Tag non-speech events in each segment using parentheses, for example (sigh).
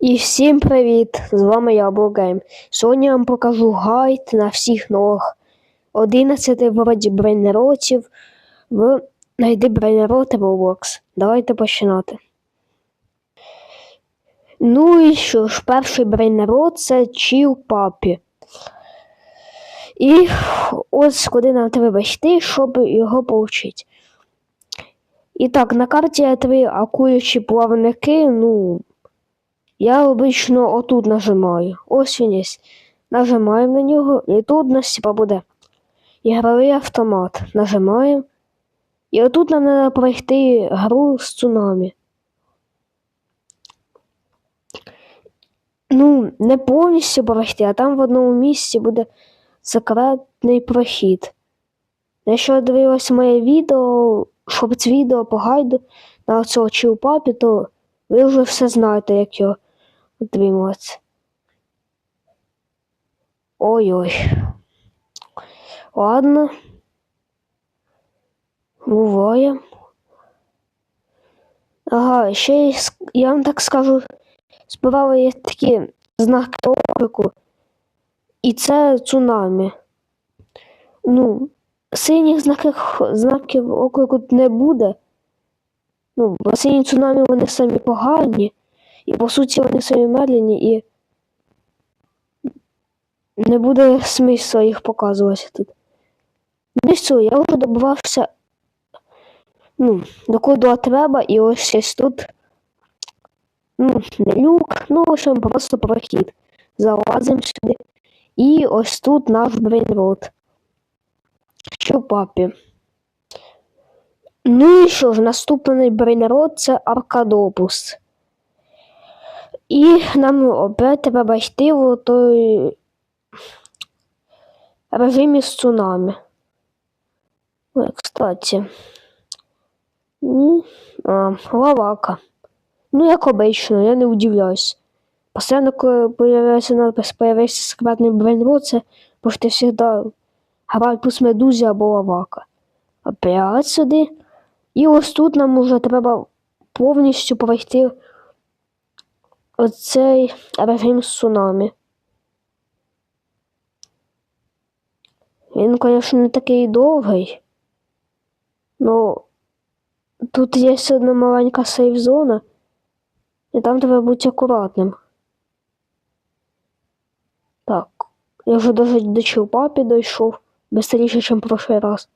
І всім привіт! З вами я Бургейм. Сьогодні я вам покажу гайд на всіх нових 11 вроді брейнеротів в Найди брейнерот Roblox. Давайте починати. Ну і що ж, перший брейнерот це Чіл Папі. І ось куди нам треба йти, щоб його отримати. І так, на карті є три акулячі плавники, ну. Я обично отут нажимаю. Ось він є. Нажимаємо на нього, і тут у нас буде ігровий автомат. Нажимаємо. І отут нам треба пройти гру з цунамі. Ну, не повністю пройти, а там в одному місці буде секретний прохід. Якщо дивилось моє відео, щоб це відео по гайду на цього чилпапі, то ви вже все знаєте, як його отримувати. Ой-ой. Ладно. Буває. Ага, ще я вам так скажу, справа є такі знаки оклику, і це цунамі. Ну, синіх знаків, знаків оклику не буде. Ну, бо сині цунамі вони самі погані, і по суті вони самі медлені, і не буде смисла їх показувати тут. Ну і все, я вже добувався ну, до куди треба, і ось ось тут. Ну, не люк, ну, в общем, просто прохід. Залазимо сюди. І ось тут наш брейнрот. Що папі. Ну і що ж, наступний брейнрот це Аркадопус. І нам опять треба йти в той режимі з цунамі. Ой, кстати. А, лавака. Ну, як обично, я не удивляюсь. Постоянно, коли появляється надпис «Появився секретний брейнрот», це почти завжди гральпус медузі або лавака. Опять сюди. І ось тут нам уже треба повністю пройти оцей режим з цунамі. Він, звісно, не такий довгий. Ну, тут є одна маленька сейф-зона, і там треба бути акуратним. Так, я вже даже до Чилпапі дійшов, быстріше, ніж в прошлий раз.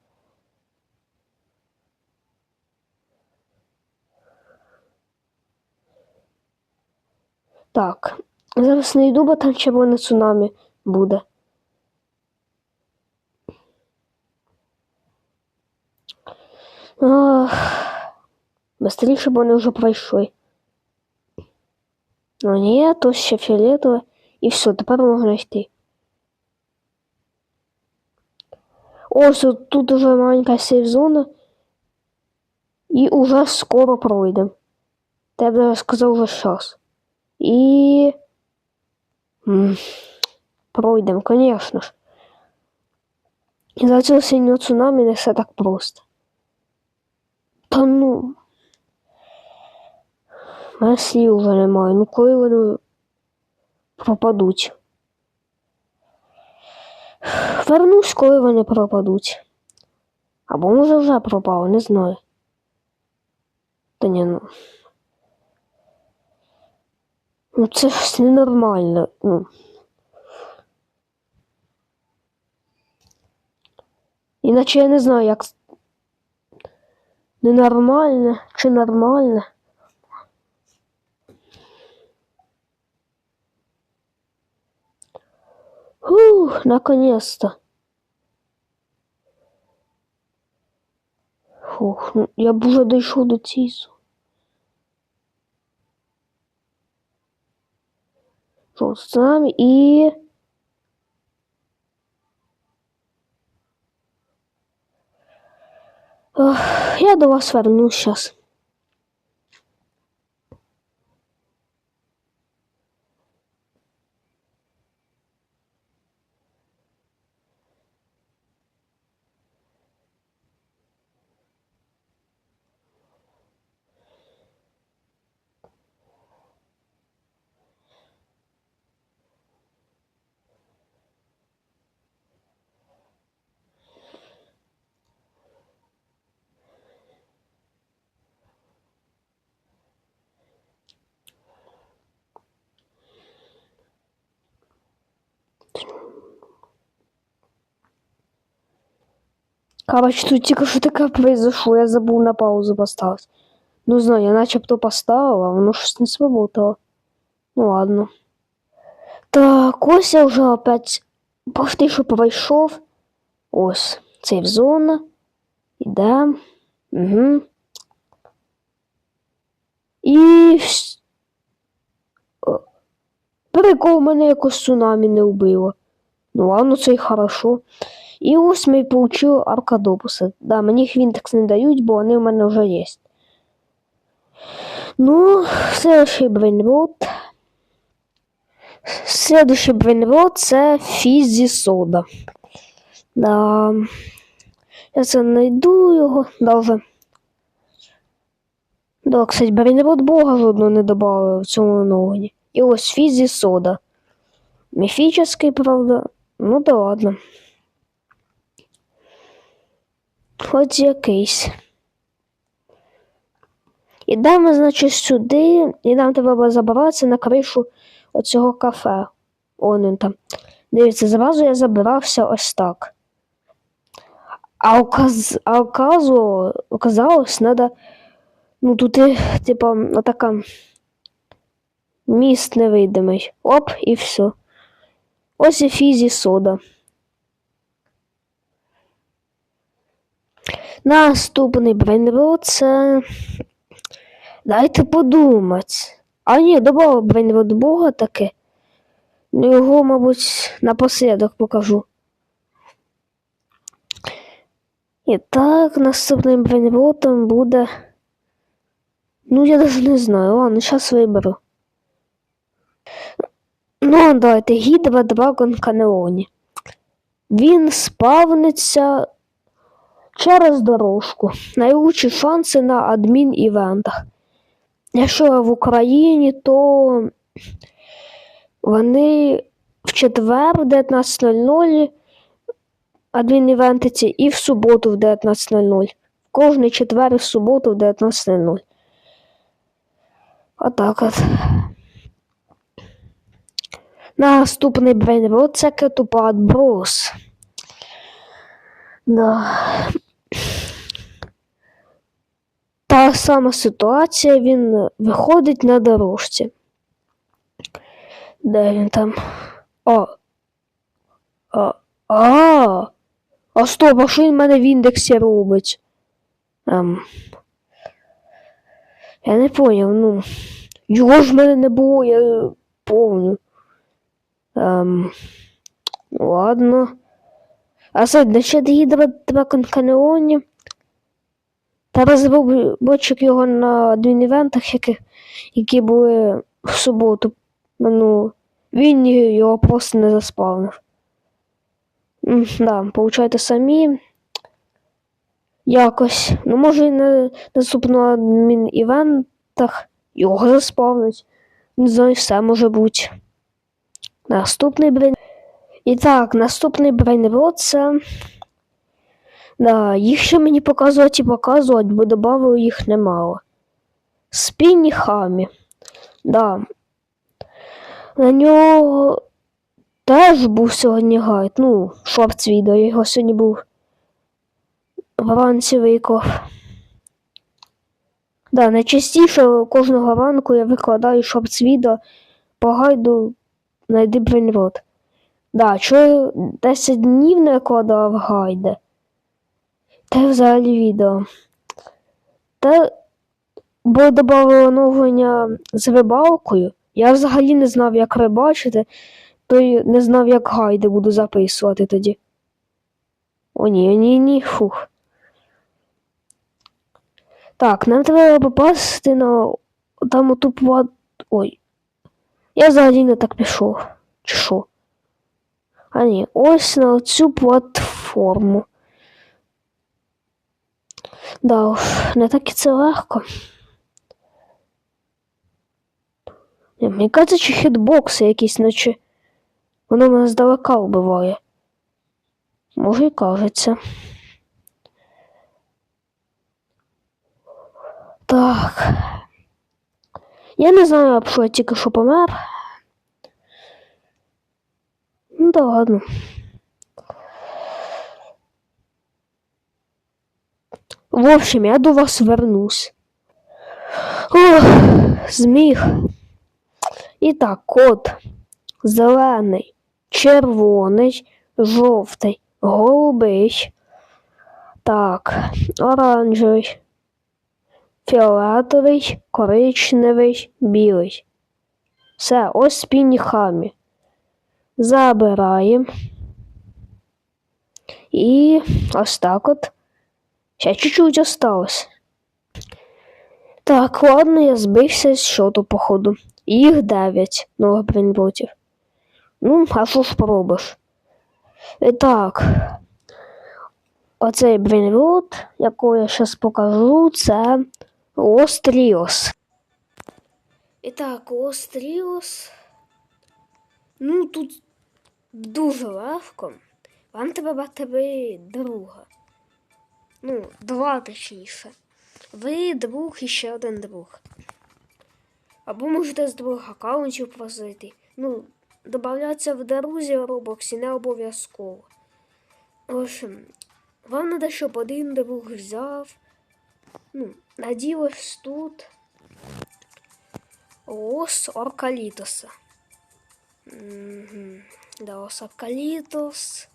Так, зараз не йду, бо там червоне цунамі буде. Ах, быстріше, бо вони вже пройшли. Ну ні, то ще фіолетове. І все, тепер можна йти. Ось тут уже маленька сейф-зона. І уже скоро пройдемо. Та я б даже сказав вже зараз. І. м, Пройдемо, звісно ж. І за цього синього цунамі не все так просто. Та ну. Мене слів вже немає. Ну коли вони пропадуть. Вернусь, коли вони пропадуть. Або може вже пропали, не знаю. Та ні, ну. Ну це ж ненормально. Ну. Іначе я не знаю, як. Ненормально чи нормально. Ух, наконец-то. Фух, ну я б уже дійшов до цієї. Нами і. Ох, я до вас вернусь сейчас. Короче, тут тільки що таке произошло, я забув на паузу поставити. Ну знаю, я начебто поставила, а воно щось не сработало. Ну ладно. Так, ось я вже опять почти що пройшов. Ось, сейф зона. Ідем. Угу. І. Прикол мене якось цунамі не вбило. Ну ладно, це й хорошо. І ось ми получили аркадопуси. Да, мені хвінтекс не дають, бо вони в мене вже є. Ну, следующий брейнрот. Следующий брейнрот це Фізі Сода. Да. Я це знайду його. Да, вже. Да, кстати, брейнрот Бога жодного не додали в цьому оновленні. І ось Фізі Сода. Міфічний, правда. Ну да ладно. Хоч якийсь. Ідемо, значить, сюди, і нам треба забиратися на кришу оцього кафе. Он там. Дивіться, зразу я забирався ось так. А, оказ... а оказу... оказалось, треба. Ну, тут, типа, така міст невидимий. Оп, і все. Ось і фізі сода. Наступний брейнрот це. Дайте подумати. А ні, добавив брейнрот Бога таке. Ну, його, мабуть, напослідок покажу. І так, наступним брейнротом буде. Ну, я навіть не знаю. Ладно, зараз виберу. Ну, давайте Гідра Драгон Канеоні. Він спавниться через дорожку. Найкращі шанси на адмін-івентах. Якщо в Україні, то вони в четвер в 19.00 адмін-івентиці і в суботу в 19.00. Кожний четвер і в суботу в 19.00. Отак от. Наступний брейнрот це кетупад брус. Да. Та сама ситуація, він виходить на дорожці. Де він там? О. А. А. А стоп, а що він мене в індексі робить? Ем. Я не поняв, ну. Його ж в мене не було, я повню. Ем. ну, Ладно. А сьогодні ще доїде два конканеоні. Та розробочик його на адмін-івентах, які, які були в суботу. Ну, він його просто не заспавнив. М, Да, получайте самі. Якось. Ну, може, і на наступному адмін-івентах його заспавнить. Не знаю, все може бути. Наступний брейн. І так, наступний брейнрот це. Да, їх ще мені показувати і показувати, бо додавали їх немало. Спінні хамі. Да. На нього теж був сьогодні гайд. Ну, шорт відео, його сьогодні був вранці виклав. Да, найчастіше кожного ранку я викладаю шорт відео по гайду знайди брейнрот. Да, що 10 днів не викладав гайди. Та й взагалі відео. Та бо додали оновлення з рибалкою. Я взагалі не знав, як рибачити, то й не знав, як гайди буду записувати тоді. О, ні, ні, ні, фух. Так, нам треба попасти на там оту плат... Ой. Я взагалі не так пішов. Чи що? А ні, ось на цю платформу. Да уж, не так і це легко. Ні, Мені кажеться, чи хітбокси якісь, наче воно мене здалека вбиває. Може і кажеться. Так. Я не знаю, що я тільки що помер. Ну да ладно. В общем, я до вас вернусь. Ох, зміг. І так, код зелений, червоний, жовтий, голубий. Так, оранжевий, фіолетовий, коричневий, білий. Все, ось спінні хамі. Забираємо. І ось так от. Ще чуть-чуть осталось. Так, ладно, я збився з щоту, походу. Їх дев'ять нових брейнботів. Ну, а що ж? І так. Оцей брейнбот, якого я зараз покажу, це Остріос. І так, Остріос. Ну, тут дуже легко. Вам треба тебе друга. Ну, два точніше. Ви друг і ще один друг. Або можете з двох аккаунтів просити. Ну, додаватися в друзі в Робоксі не обов'язково. В общем, вам треба, щоб один друг взяв. Ну, надів ось тут. Ос Оркалітоса. Угу. Да, ос Оркалітос.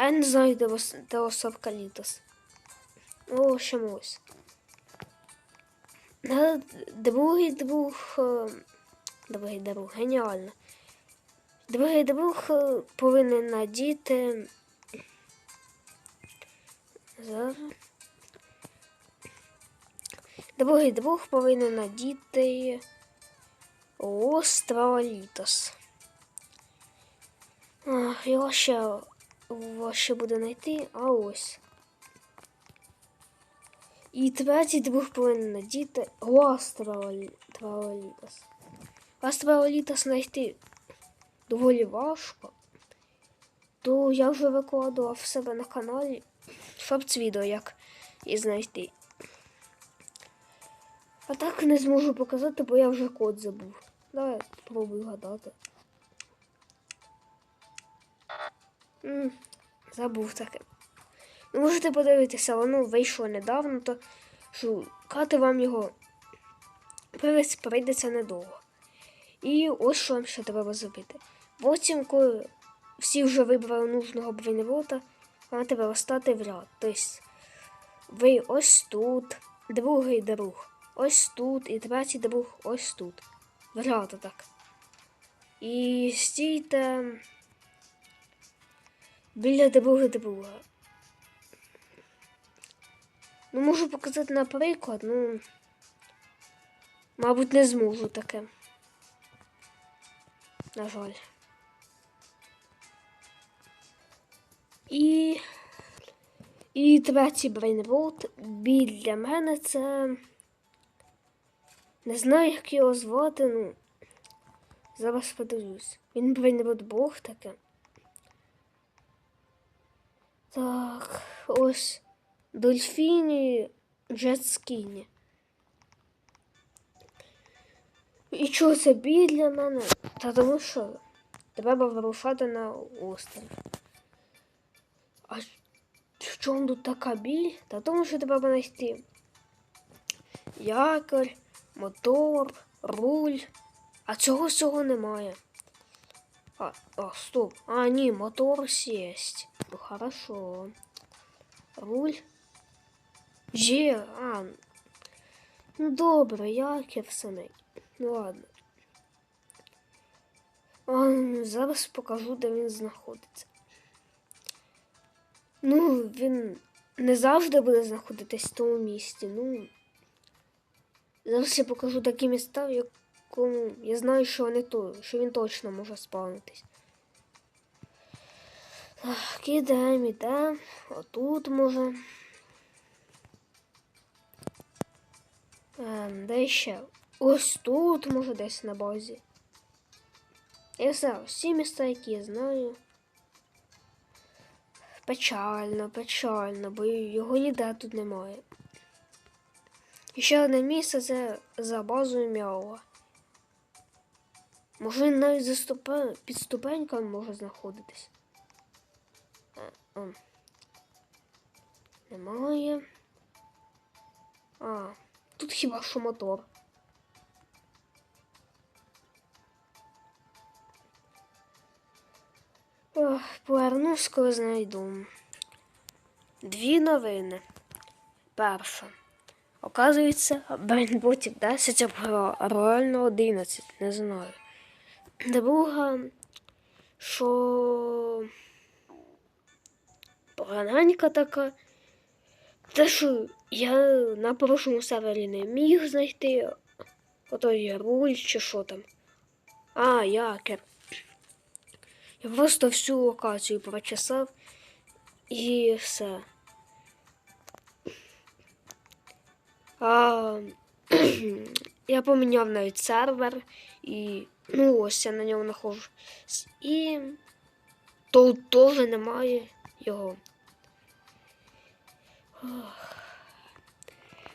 А я не знаю, де ос, де ос Оркалітос. Ну, в ось. Е, Другий друг. е, Другий друг, геніально. Другий друг е, повинен надіти. Зараз. Другий друг повинен надіти Остролітос. А, Його ще важче буде знайти, а ось. І третій друг повинен надіти Остролітос. Остролітос знайти доволі важко. То я вже викладував в себе на каналі шорт-відео, як і знайти. А так не зможу показати, бо я вже код забув. Давай спробую гадати. Забув таке. Ну, можете подивитися, воно вийшло недавно, то шукати вам його прийдеться- недовго. І ось що вам ще треба зробити. Потім, коли всі вже вибрали нужного брейнрота, вам треба стати в ряд. Тобто ви ось тут, другий друг ось тут, і третій друг ось тут. В ряд так. І стійте біля друга друга. Ну, можу показати наприклад, ну. Мабуть, не зможу таке. На жаль. І. І третій брейнрот біля мене це. Не знаю, як його звати, ну. Зараз подивлюсь. Він брейнрот Бог таке. Так, ось Дольфіні Джетскіні. І чого це біль для мене? Та тому що треба вирушати на острів. А в чому тут така біль? Та тому що треба знайти якорь, мотор, руль. А цього всього немає. А, а, стоп. А, ні, мотор сесть. Ну, хорошо. Руль. Є, а. Ну добре, якір самий. Ну ладно. А, зараз покажу, де він знаходиться. Ну, він не завжди буде знаходитись в тому місці. Ну. Зараз я покажу такі міста, в якому я знаю, що вони то, що він точно може спавнитись. Так, ідемо, ідемо. Отут може. Ем, де ще? Ось тут, може, десь на базі. Я все, всі міста, які я знаю. Печально, печально, бо його ніде тут немає. І ще одне місце це за базою Мяуа. Може навіть за ступен... під ступеньками може знаходитись. Е, ем. Немає. А, тут хіба що мотор. Ох, повернусь, коли знайду. Дві новини. Перша. Оказується, Брейнботів 10 або реально 11, не знаю. Друга, що поганенька така. Те, що я на прошлому сервері не міг знайти отой руль чи що там. А, якер. Я просто всю локацію прочесав і все. А, (clears throat) я поміняв навіть сервер і ну ось я на ньому знаходжусь. І тут теж немає його.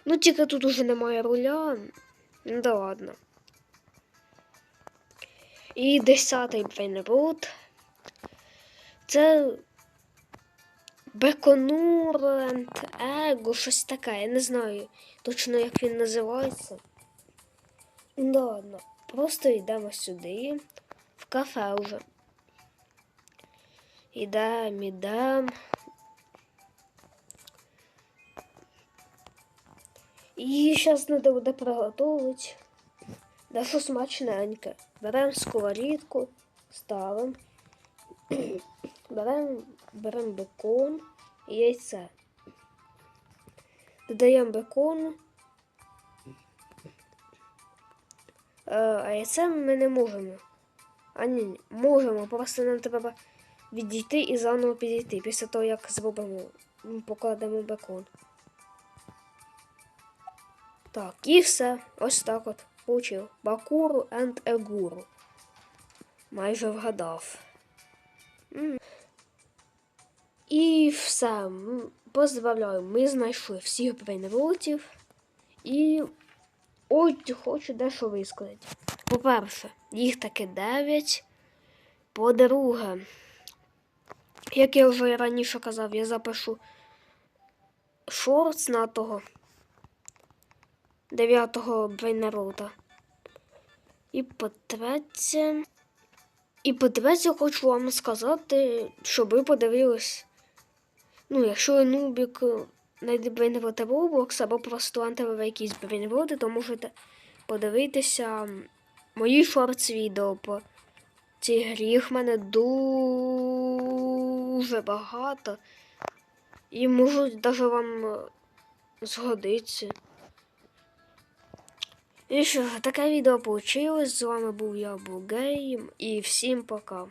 Ну, тільки тут уже немає руля. Ну да ладно. І десятий брейнрут. Це Беконурент, Его, щось таке. Я не знаю точно, як він називається. Ну ладно, просто йдемо сюди, в кафе вже. Ідемо, ідемо. І зараз треба буде приготувати дещо смачненьке. Беремо сковорідку, ставимо. (clears throat) Беремо берем бекон і яйце. Додаємо бекон. А яйце ми не можемо. А ні, можемо, просто нам треба відійти і заново підійти після того, як зробимо, покладемо бекон. Так, і все. Ось так от получив. Бакуру and Егуру. Майже вгадав. І все. М, Поздравляю, ми знайшли всіх брейнрутів. І ой, хочу дещо висказати. По-перше, їх таки 9. По-друге, як я вже раніше казав, я запишу шортс на того дев'ятого брейнерута. І по-третє. І по-третє, хочу вам сказати, щоб ви подивились. Ну, якщо ви нубік брейнерута Roblox або просто антиве якісь брейнерути, то можете подивитися мої шортс відео по цій грі. Їх в мене дуже багато. І можуть навіть вам е, згодиться. І що, таке відео вийшло. З вами був я, Бугейм, і всім пока.